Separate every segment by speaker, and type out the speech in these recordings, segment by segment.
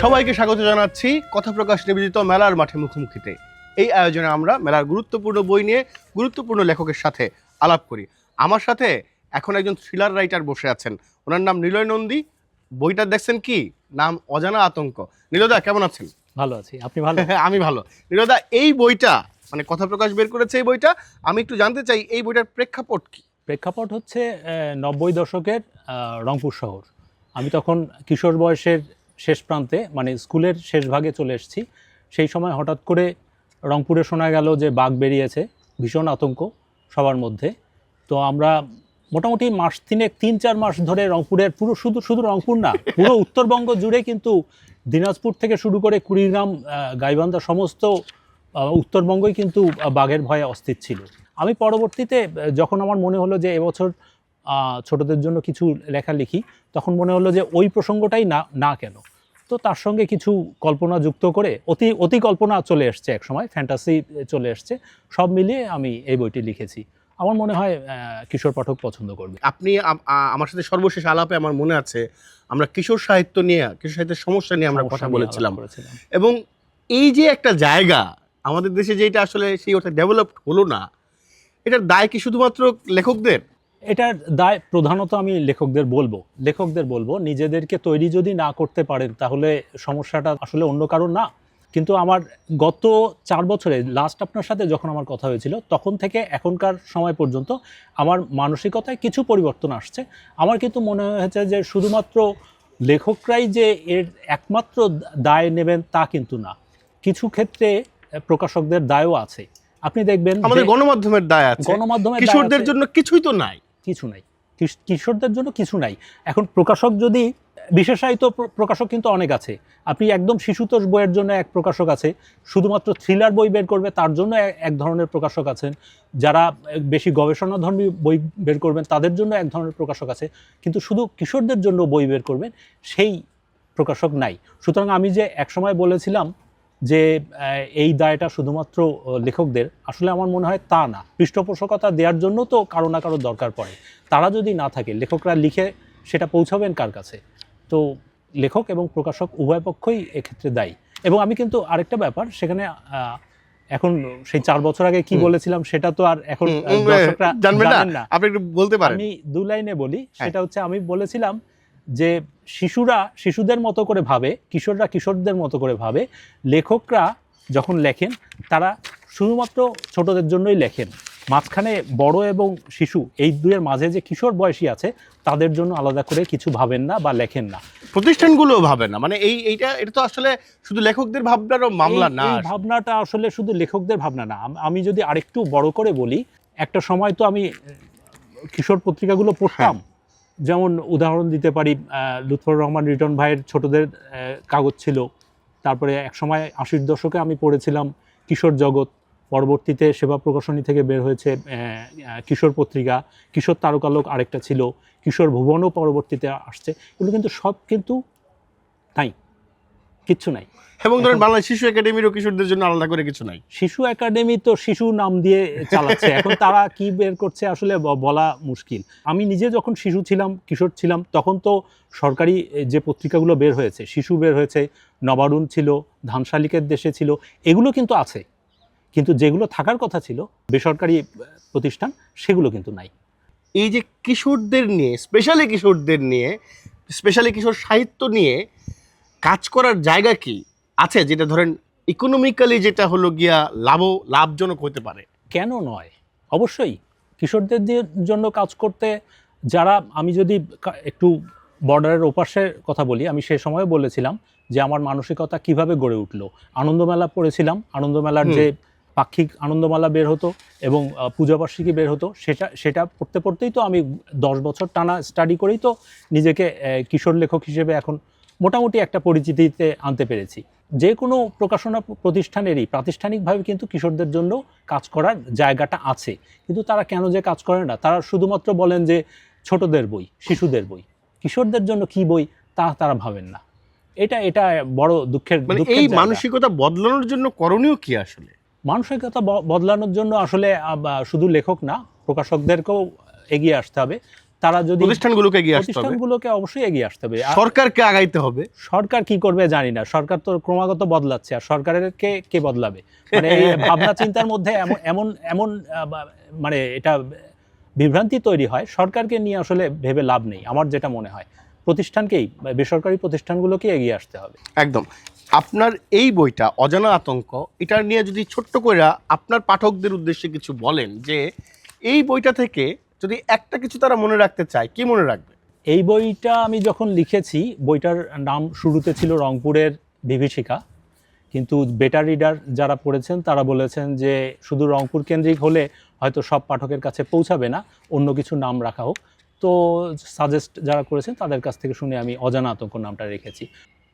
Speaker 1: সবাইকে স্বাগত জানাচ্ছি। কথা প্রকাশ নিবেদিত মেলার মাঠে মুখোমুখিতে। এই আয়োজনে আমরা মেলার গুরুত্বপূর্ণ বই নিয়ে গুরুত্বপূর্ণ লেখকের সাথে আলাপ করি। আমার সাথে এখন একজন থ্রিলার রাইটার বসে আছেন। ওনার নাম নিলয় নন্দী। বইটা দেখছেন কি? নাম অজানা আতঙ্ক। নীলদা কেমন আছেন?
Speaker 2: ভালো আছি। আপনি ভালো?
Speaker 1: আমি ভালো। নীলদা এই বইটা মানে কথা প্রকাশ বের করেছে এই বইটা আমি একটু জানতে চাই এই বইটার প্রেক্ষাপট কি?
Speaker 2: প্রেক্ষাপট হচ্ছে নব্বই দশকের রংপুর শহর। আমি তখন কিশোর বয়সের শেষ প্রান্তে মানে স্কুলের শেষ ভাগে চলে এসেছি। সেই সময় হঠাৎ করে রংপুরে শোনা গেল যে বাঘ বেরিয়েছে ভীষণ আতঙ্ক সবার মধ্যে। তো আমরা মোটামুটি মাস তিনেক, তিন, চার মাস ধরে রংপুরের পুরো শুধু শুধু রংপুর না, পুরো উত্তরবঙ্গ জুড়ে কিন্তু দিনাজপুর থেকে শুরু করে কুড়িগ্রাম গাইবান্ধা সমস্ত উত্তরবঙ্গই কিন্তু বাঘের ভয়ে অস্থির ছিল। আমি পরবর্তীতে যখন আমার মনে হলো যে এবছর ছোটদের জন্য কিছু লেখা লিখি, তখন মনে হলো যে ওই প্রসঙ্গটাই না না কেন? তো তার সঙ্গে কিছু কল্পনা যুক্ত করে অতি অতি কল্পনা চলে এসছে এক সময় ফ্যান্টাসি চলে এসছে, সব মিলিয়ে আমি এই বইটি লিখেছি। আমার মনে হয় কিশোর পাঠক পছন্দ করবে।
Speaker 1: আপনি আমার সাথে সর্বশেষ আলাপে আমার মনে আছে আমরা কিশোর সাহিত্য নিয়ে কিশোর সাহিত্যের সমস্যা নিয়ে আমরা কথা বলেছিলাম। এবং এই যে একটা জায়গা আমাদের দেশে যেটা আসলে সেই অর্থে ডেভেলপড হলো না এটার দায় কি শুধুমাত্র লেখকদের?
Speaker 2: এটার দায় প্রধানত আমি লেখকদের বলব। লেখকদের বলব নিজেদেরকে তৈরি যদি না করতে পারেন তাহলে সমস্যাটা আসলে অন্য কারণ না। কিন্তু আমার গত চার বছরে লাস্ট আপনার সাথে যখন আমার কথা হয়েছিল তখন থেকে এখনকার সময় পর্যন্ত আমার মানসিকতায় কিছু পরিবর্তন আসছে। আমার কিন্তু মনে হয়েছে যে শুধুমাত্র লেখকরাই যে এর একমাত্র দায় নেবেন তা কিন্তু না। কিছু ক্ষেত্রে প্রকাশকদের দায়ও আছে। আপনি দেখবেন
Speaker 1: আমাদের গণমাধ্যমের দায় আছে।
Speaker 2: গণমাধ্যমের
Speaker 1: কিশোরদের জন্য কিছুই তো নাই।
Speaker 2: কিছু নাই। কিশ- কিশোরদের জন্য কিছু নাই। এখন প্রকাশক যদি বিশেষায়িত প্রকাশক কিন্তু অনেক আছে। আপনি একদম শিশুতোষ বইয়ের জন্য এক প্রকাশক আছে, শুধুমাত্র থ্রিলার বই বের করবে, তার জন্য এক ধরনের প্রকাশক আছেন। যারা বেশি গবেষণাধর্মী বই বের করবেন, তাদের জন্য এক ধরনের প্রকাশক আছে। কিন্তু শুধু কিশোরদের জন্য বই বের করবেন, সেই প্রকাশক নাই। সুতরাং আমি যে একসময় বলেছিলাম যে এই দায়টা শুধুমাত্র লেখকদের, আসলে আমার মনে হয় তা না। পৃষ্ঠপোষকতা দেওয়ার জন্য তো কারও না কারও দরকার পড়ে। তারা যদি না থাকে, লেখকরা লিখে সেটা পৌঁছাবেন কার কাছে? তো লেখক এবং প্রকাশক উভয় পক্ষই এক্ষেত্রে দায়ী। এবং আমি কিন্তু আরেকটা ব্যাপার সেখানে এখন সেই চার বছর আগে কি বলেছিলাম সেটা তো আর এখন দর্শকরা
Speaker 1: জানবেন না। আপনি একটু বলতে পারেন।
Speaker 2: আমি দু লাইনে বলি
Speaker 1: হ্যাঁ।
Speaker 2: সেটা হচ্ছে আমি বলেছিলাম যে শিশুরা শিশুদের মতো করে ভাবে কিশোররা কিশোরদের মতো করে ভাবে লেখকরা যখন লেখেন তারা শুধুমাত্র ছোটদের জন্যই লেখেন। মাঝখানে বড় এবং শিশু এই দুয়ের মাঝে যে কিশোর বয়সী আছে তাদের জন্য আলাদা করে কিছু ভাবেন না বা লেখেন না।
Speaker 1: প্রতিষ্ঠানগুলো ভাবে না। মানে এই এইটা এটা তো আসলে শুধু লেখকদের ভাবনারও মামলা না।
Speaker 2: ভাবনাটা আসলে শুধু লেখকদের ভাবনা না। আমি যদি আরেকটু বড় করে বলি একটা সময় তো আমি কিশোর পত্রিকাগুলো পড়তাম। যেমন উদাহরণ দিতে পারি লুৎফর রহমান রিটন ভাইয়ের ছোটদের কাগজ ছিল। তারপরে এক সময় আশির দশকে আমি পড়েছিলাম কিশোর জগৎ। পরবর্তীতে সেবা প্রকাশনী থেকে বের হয়েছে কিশোর পত্রিকা কিশোর তারকালোক আরেকটা ছিল কিশোর ভুবনও পরবর্তীতে আসছে। এগুলো কিন্তু সব কিন্তু নাই কিচ্ছু নাই।
Speaker 1: এবং ধরেন বাংলাদেশ শিশু একাডেমিরও কিশোরদের জন্য আলাদা করে কিছু নাই।
Speaker 2: শিশু একাডেমি তো শিশু নাম দিয়ে চালাচ্ছে এখন তারা কি বের করছে আসলে বলা মুশকিল। আমি নিজে যখন শিশু ছিলাম কিশোর ছিলাম তখন তো সরকারি যে পত্রিকাগুলো বের হয়েছে শিশু বের হয়েছে নবারুণ ছিল ধানশালিকের দেশে ছিল এগুলো কিন্তু আছে। কিন্তু যেগুলো থাকার কথা ছিল বেসরকারি প্রতিষ্ঠান সেগুলো কিন্তু নাই।
Speaker 1: এই যে কিশোরদের নিয়ে স্পেশালি কিশোরদের নিয়ে স্পেশালি কিশোর সাহিত্য নিয়ে কাজ করার জায়গা কি আছে? যেটা ধরেন ইকোনমিক্যালি যেটা হলো গিয়া লাভ লাভজনক হতে পারে।
Speaker 2: কেন নয়? অবশ্যই কিশোরদের জন্য কাজ করতে যারা আমি যদি একটু বর্ডারের ওপাশের কথা বলি আমি সে সময় বলেছিলাম যে আমার মানসিকতা কীভাবে গড়ে উঠল। আনন্দমেলা পড়েছিলাম। আনন্দমেলার যে পাক্ষিক আনন্দমালা বের হতো এবং পূজাবার্ষিকী বের হতো। সেটা সেটা পড়তে পড়তেই তো আমি দশ বছর টানা স্টাডি করেই তো নিজেকে কিশোর লেখক হিসেবে এখন মোটামুটি একটা পরিচিতিতে আনতে পেরেছি। যে কোনো প্রকাশনা প্রতিষ্ঠানেরই প্রাতিষ্ঠানিকভাবে কিন্তু কিশোরদের জন্য কাজ করার জায়গাটা আছে। কিন্তু তারা কেন যে কাজ করে না? তারা শুধুমাত্র বলেন যে ছোটদের বই শিশুদের বই। কিশোরদের জন্য কি বই? তা তারা ভাবেন না। এটা এটা বড় দুঃখের
Speaker 1: মানে এই মানসিকতা বদলানোর জন্য করণীয় কি আসলে?
Speaker 2: মানসিকতা বদলানোর জন্য আসলে শুধু লেখক না প্রকাশকদেরকেও এগিয়ে আসতে হবে। তারা যদি
Speaker 1: প্রতিষ্ঠানগুলোকে এগিয়ে আসতে হবে।
Speaker 2: প্রতিষ্ঠানগুলোকে অবশ্যই এগিয়ে আসতে হবে।
Speaker 1: সরকারকে আগাইতে হবে।
Speaker 2: সরকার কি করবে জানি না। সরকার তো ক্রমাগত বদলাচ্ছে। আর সরকারের কে কে বদলাবে? মানে এই ভাবনা চিন্তার মধ্যে এমন এমন এমন মানে এটা বিভ্রান্তি তৈরি হয়। সরকারকে নিয়ে আসলে ভেবে লাভ নেই। আমার যেটা মনে হয় প্রতিষ্ঠানকেই বেসরকারি প্রতিষ্ঠানগুলোকে এগিয়ে আসতে হবে।
Speaker 1: একদম। আপনার এই বইটা, অজানা আতঙ্ক, এটা নিয়ে যদি ছোট্ট করে আপনার পাঠকদের উদ্দেশ্যে কিছু বলেন যে এই বইটা থেকে যদি একটা কিছু তারা মনে রাখতে চায়, কি মনে রাখবে?
Speaker 2: এই বইটা আমি যখন লিখেছি, বইটার নাম শুরুতে ছিল রংপুরের বিভীষিকা, কিন্তু বেটার রিডার যারা পড়েছেন, তারা বলেছেন যে শুধু রংপুর কেন্দ্রিক হলে হয়তো সব পাঠকের কাছে পৌঁছাবে না, অন্য কিছু নাম রাখা হোক। তো সাজেস্ট যারা করেছেন, তাদের কাছ থেকে শুনে আমি অজানা আতঙ্ক নামটা রেখেছি।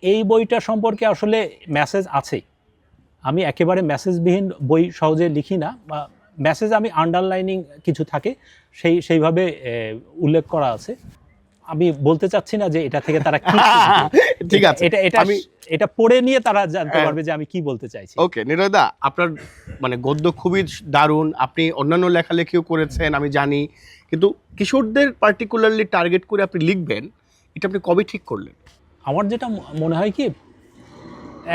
Speaker 2: এই বইটা সম্পর্কে আসলে মেসেজ আছে আমি একেবারে মেসেজবিহীন বই সহজে লিখি না বা মেসেজ আমি আন্ডারলাইনিং কিছু থাকে সেই সেইভাবে উল্লেখ করা আছে। আমি বলতে চাচ্ছি না যে এটা থেকে তারা কি
Speaker 1: ঠিক আছে।
Speaker 2: এটা এটা
Speaker 1: আমি
Speaker 2: এটা পড়ে নিয়ে তারা জানতে
Speaker 1: হ্যাঁ।
Speaker 2: পারবে যে আমি কি বলতে চাইছি।
Speaker 1: ওকে নিরয়দা আপনার মানে গদ্য খুবই দারুণ আপনি অন্যান্য লেখালেখিও করেছেন আমি জানি। কিন্তু কিশোরদের পার্টিকুলারলি টার্গেট করে আপনি লিখবেন এটা আপনি কবে ঠিক করলেন?
Speaker 2: আমার যেটা মনে হয় কি,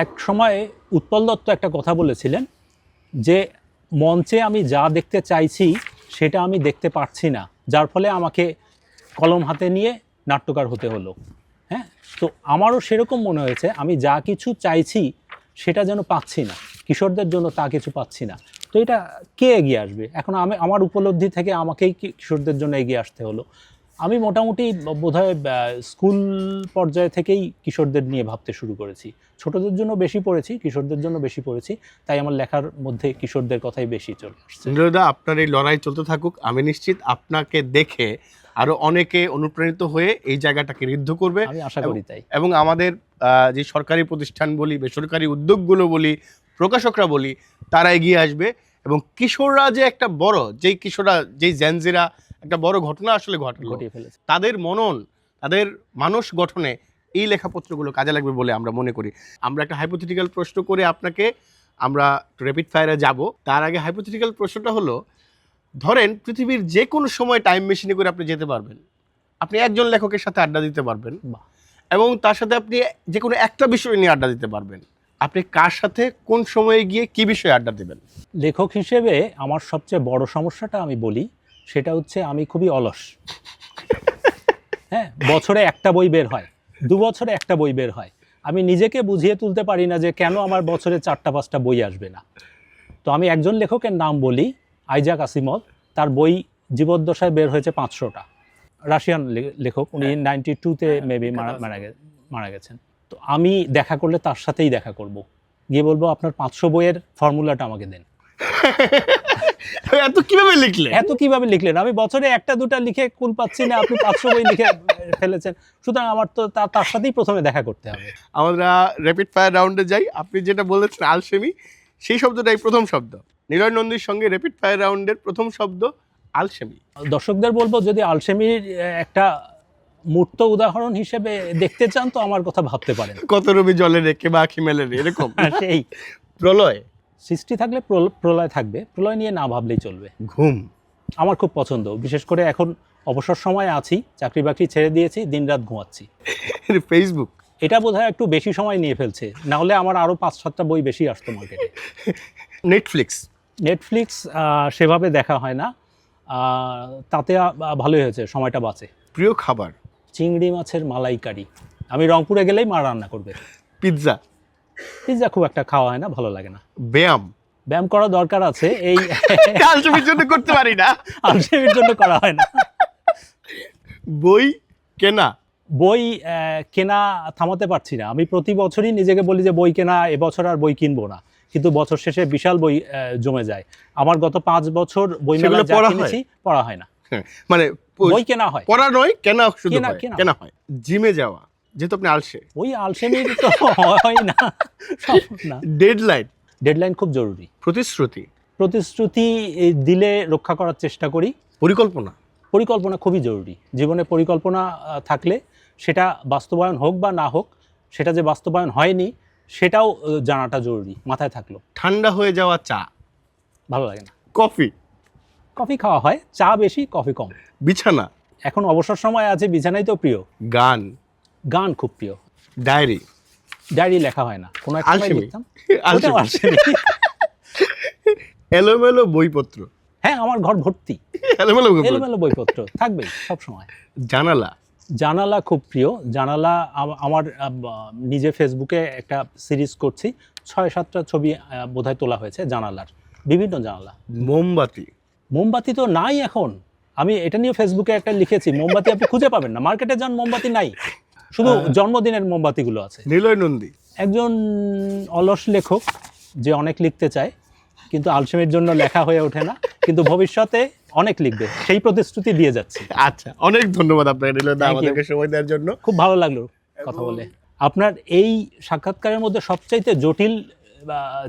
Speaker 2: এক সময় উৎপল দত্ত একটা কথা বলেছিলেন যে, মঞ্চে আমি যা দেখতে চাইছি সেটা আমি দেখতে পারছি না, যার ফলে আমাকে কলম হাতে নিয়ে নাট্যকার হতে হলো। হ্যাঁ? তো আমারও সেরকম মনে হয়েছে, আমি যা কিছু চাইছি সেটা যেন পাচ্ছি না, কিশোরদের জন্য তা কিছু পাচ্ছি না। তো এটা কে এগিয়ে আসবে? এখন আমি, আমার উপলব্ধি থেকে আমাকেই কিশোরদের জন্য এগিয়ে আসতে হলো। আমি মোটামুটি বোধহয় স্কুল পর্যায়ে থেকেই কিশোরদের নিয়ে ভাবতে শুরু করেছি। ছোটদের জন্য বেশি পড়েছি কিশোরদের জন্য বেশি পড়েছি তাই আমার লেখার মধ্যে কিশোরদের কথাই বেশি চলে আসছে।
Speaker 1: আপনার এই লড়াই চলতে থাকুক আমি নিশ্চিত আপনাকে দেখে আরও অনেকে অনুপ্রাণিত হয়ে এই জায়গাটাকে ঋদ্ধ করবে।
Speaker 2: আমি আশা করি তাই।
Speaker 1: এবং আমাদের যে সরকারি প্রতিষ্ঠান বলি বেসরকারি উদ্যোগগুলো বলি প্রকাশকরা বলি তারা এগিয়ে আসবে। এবং কিশোররা যে একটা বড় যেই কিশোররা যেই জেনজিরা একটা বড় ঘটনা আসলে ঘটলো। তাদের মনন তাদের মানুষ গঠনে এই লেখাপত্রগুলো কাজে লাগবে বলে আমরা মনে করি। আমরা একটা হাইপোথেটিক্যাল প্রশ্ন করে আপনাকে আমরা র্যাপিড ফায়ারে যাব। তার আগে হাইপোথেটিক্যাল প্রশ্নটা হলো ধরেন পৃথিবীর যে কোনো সময় টাইম মেশিনে করে আপনি যেতে পারবেন। আপনি একজন লেখকের সাথে আড্ডা দিতে পারবেন। এবং তার সাথে আপনি যে কোনো একটা বিষয় নিয়ে আড্ডা দিতে পারবেন। আপনি কার সাথে কোন সময়ে গিয়ে কি বিষয়ে আড্ডা দেবেন?
Speaker 2: লেখক হিসেবে আমার সবচেয়ে বড় সমস্যাটা আমি বলি সেটা হচ্ছে আমি খুবই অলস। হ্যাঁ বছরে একটা বই বের হয় দু বছরে একটা বই বের হয়। আমি নিজেকে বুঝিয়ে তুলতে পারি না যে কেন আমার বছরে চারটা পাঁচটা বই আসবে না। তো আমি একজন লেখকের নাম বলি আইজাক আসিমল। তার বই জীবদ্দশায় বের হয়েছে পাঁচশোটা। রাশিয়ান লেখক উনি নাইনটি টুতে মেবি মারা মারা গে- মারা গেছেন। তো আমি দেখা করলে তার সাথেই দেখা করব। গিয়ে বলব আপনার পাঁচশো বইয়ের ফর্মুলাটা আমাকে দেন।
Speaker 1: এত কীভাবে লিখলে
Speaker 2: এত কীভাবে লিখলেন? আমি বছরে একটা দুটা লিখে কুল পাচ্ছি না আপনি পাঁচশো বই লিখে ফেলেছেন। সুতরাং আমার তো তার তার সাথেই প্রথমে দেখা করতে হবে।
Speaker 1: আমরা র্যাপিড ফায়ার রাউন্ডে যাই। আপনি যেটা বলেছেন আলসেমি সেই শব্দটাই প্রথম শব্দ। নিলয় নন্দীর সঙ্গে র্যাপিড ফায়ার রাউন্ডের প্রথম শব্দ আলসেমি।
Speaker 2: দর্শকদের বলব যদি আলসেমির একটা মূর্ত উদাহরণ হিসেবে দেখতে চান তো আমার কথা ভাবতে পারেন।
Speaker 1: কত রবি জলে রেখে বা আখি মেলে রে, এরকম।
Speaker 2: সেই।
Speaker 1: প্রলয়
Speaker 2: সৃষ্টি থাকলে প্রল- প্রলয় থাকবে প্রলয় নিয়ে না ভাবলেই চলবে।
Speaker 1: ঘুম।
Speaker 2: আমার খুব পছন্দ বিশেষ করে এখন অবসর সময় আছি চাকরি বাকরি ছেড়ে দিয়েছি দিনরাত ঘুমাচ্ছি।
Speaker 1: ফেসবুক
Speaker 2: এটা বোধহয় একটু বেশি সময় নিয়ে ফেলছে না হলে আমার আরও পাঁচ সাতটা বই বেশি আসতো মার্কেটে
Speaker 1: নেটফ্লিক্স
Speaker 2: নেটফ্লিক্স সেভাবে দেখা হয় না তাতে ভালোই হয়েছে সময়টা বাঁচে।
Speaker 1: প্রিয় খাবার?
Speaker 2: চিংড়ি মাছের মালাইকারি। আমি রংপুরে গেলেই মা রান্না করবে।
Speaker 1: পিৎজা
Speaker 2: পিৎজা খুব একটা খাওয়া হয় না ভালো লাগে না।
Speaker 1: ব্যায়াম?
Speaker 2: ব্যায়াম করা দরকার আছে এই
Speaker 1: আলসেমির জন্য করতে পারি না।
Speaker 2: আলসেমির জন্য করা হয় না।
Speaker 1: বই কেনা?
Speaker 2: বই কেনা থামাতে পারছি না। আমি প্রতি বছরই নিজেকে বলি যে বই কেনা এবছর আর বই কিনবো না। কিন্তু বছর শেষে বিশাল বই জমে যায়। আমার গত পাঁচ বছর বই মেলা যা
Speaker 1: পড়া?
Speaker 2: কিনেছি পড়া হয় না।
Speaker 1: হ্যাঁ, মানে
Speaker 2: বই কেনা হয়।
Speaker 1: পড়া নয় কেনা শুধু
Speaker 2: কেনা। কেনা
Speaker 1: হয়। জিমে যাওয়া। যেহেতু আপনি আলসে।
Speaker 2: ওই আলসেমির তো হয় না। সম্ভব না।
Speaker 1: ডেডলাইন
Speaker 2: ডেডলাইন খুব জরুরি।
Speaker 1: প্রতিশ্রুতি।
Speaker 2: প্রতিশ্রুতি দিলে রক্ষা করার চেষ্টা করি।
Speaker 1: পরিকল্পনা।
Speaker 2: পরিকল্পনা খুবই জরুরি। জীবনে পরিকল্পনা থাকলে সেটা বাস্তবায়ন হোক বা না হোক সেটা যে বাস্তবায়ন হয়নি সেটাও জানাটা জরুরি মাথায় থাকল।
Speaker 1: ঠান্ডা হয়ে যাওয়া চা।
Speaker 2: ভালো লাগে না।
Speaker 1: কফি।
Speaker 2: কফি খাওয়া হয়। চা বেশি কফি কম।
Speaker 1: বিছানা।
Speaker 2: এখন অবসর সময় আছে বিছানাই তো প্রিয়।
Speaker 1: গান।
Speaker 2: গান খুব প্রিয়।
Speaker 1: ডায়েরি।
Speaker 2: ডায়েরি লেখা হয় না। কোনো এক সময়
Speaker 1: আলসেমি।
Speaker 2: লিখতাম।
Speaker 1: আলসেমি।
Speaker 2: ওটাও আলসেমি।
Speaker 1: এলোমেলো বইপত্র।
Speaker 2: হ্যাঁ আমার ঘর ভর্তি।
Speaker 1: এলোমেলো বইপত্র।
Speaker 2: এলোমেলো বইপত্র থাকবেই সব সময়।
Speaker 1: জানালা।
Speaker 2: জানালা খুব প্রিয়। জানালা আমার নিজে ফেসবুকে একটা সিরিজ করছি। ছয় সাতটা ছবি বোধহয় তোলা হয়েছে জানালার। বিভিন্ন জানালা।
Speaker 1: মোমবাতি।
Speaker 2: মোমবাতি তো নাই এখন। আমি এটা নিয়ে ফেসবুকে একটা লিখেছি। মোমবাতি আপনি খুঁজে পাবেন না। মার্কেটে যান মোমবাতি নাই। শুধু জন্মদিনের মোমবাতিগুলো আছে।
Speaker 1: নিলয় নন্দী।
Speaker 2: একজন অলস লেখক যে অনেক লিখতে চায় কিন্তু আলসেমির জন্য লেখা হয়ে ওঠে না কিন্তু ভবিষ্যতে অনেক লিখবে। সেই প্রতিশ্রুতি দিয়ে যাচ্ছে।
Speaker 1: আচ্ছা অনেক ধন্যবাদ আপনাকে নিলয় দা আমাদেরকে সময় দেওয়ার জন্য।
Speaker 2: খুব ভালো লাগল কথা বলে। আপনার এই সাক্ষাৎকারের মধ্যে সবচাইতে জটিল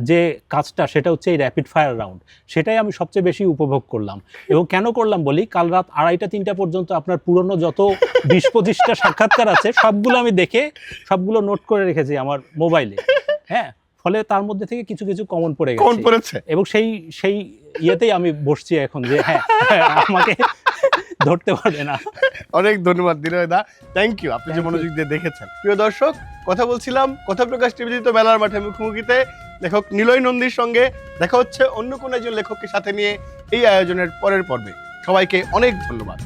Speaker 2: যে কাজটা সেটা হচ্ছে এই র্যাপিড ফায়ার রাউন্ড সেটাই আমি সবচেয়ে বেশি উপভোগ করলাম। এবং কেন করলাম বলি কাল রাত আড়াইটা তিনটা পর্যন্ত আপনার পুরনো যত বিশ পঁচিশটা সাক্ষাৎকার আছে সবগুলো আমি দেখে সবগুলো নোট করে রেখেছি আমার মোবাইলে হ্যাঁ ফলে তার মধ্যে থেকে কিছু কিছু কমন পড়ে গেছে।
Speaker 1: পড়েছে?
Speaker 2: এবং সেই সেই ইয়েতেই আমি বসছি এখন যে হ্যাঁ আমাকে ধরতে পারবে না।
Speaker 1: অনেক ধন্যবাদ নিলয় দা। থ্যাংক ইউ আপনি যে মনোযোগ দিয়ে দেখেছেন। প্রিয় দর্শক কথা বলছিলাম কথা প্রকাশ নিবেদিত মেলার মাঠে মুখোমুখিতে। লেখক নিলয় নন্দীর সঙ্গে দেখা হচ্ছে অন্য কোনো একজন লেখককে সাথে নিয়ে এই আয়োজনের পরের পর্বে। সবাইকে অনেক ধন্যবাদ।